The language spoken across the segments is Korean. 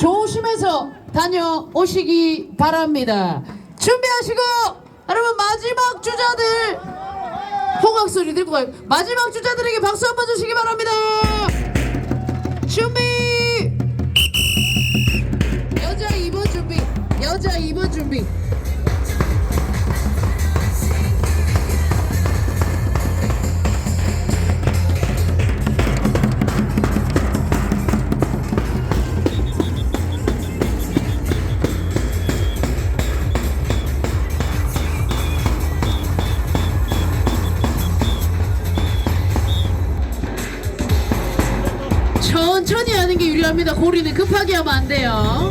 조심해서 다녀오시기 바랍니다. 준비하시고 여러분 마지막 주자들 호각 소리 들고 가요. 마지막 주자들에게 박수 한번 주시기 바랍니다. 준비. 여자 2번 준비. 여자 2번 준비. 천천히 하는 게 유리합니다. 고리는 급하게 하면 안 돼요.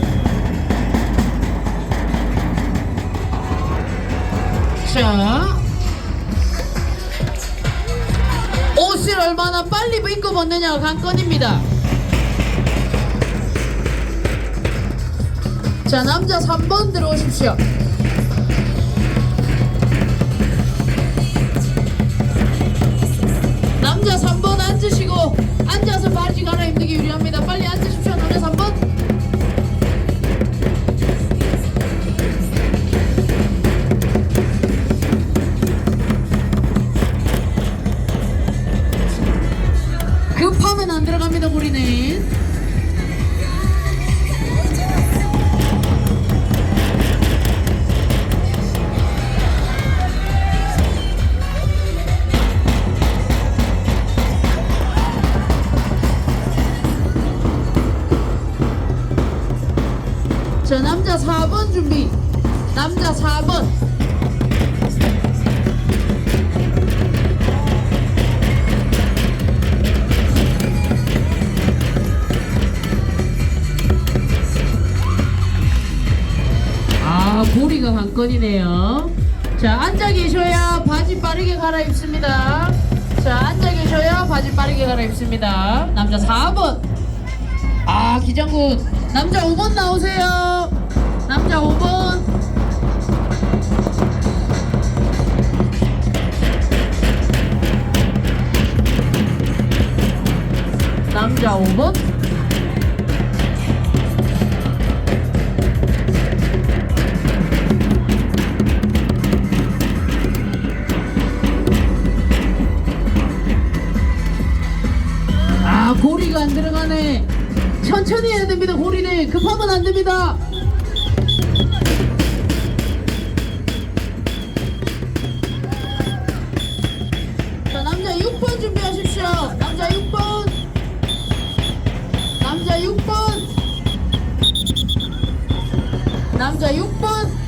자. 옷을 얼마나 빨리 입고 벗느냐가 관건입니다. 자, 남자 3번 들어오십시오. 남자 3번 앉으시고 하면 안 들어갑니다. 우리는. 자, 남자 4번 준비. 남자 4번. 아, 고리가 관건이네요. 자, 앉아 계셔야 바지 빠르게 갈아입습니다. 자, 앉아 계셔야 바지 빠르게 갈아입습니다. 남자 4번. 아, 기장군. 남자 5번 나오세요. 남자 5번. 남자 5번. 안 들어가네. 천천히 해야 됩니다. 고리는 급하면 안 됩니다. 자, 남자 6번 준비하십시오. 남자 6번. 남자 6번. 남자 6번.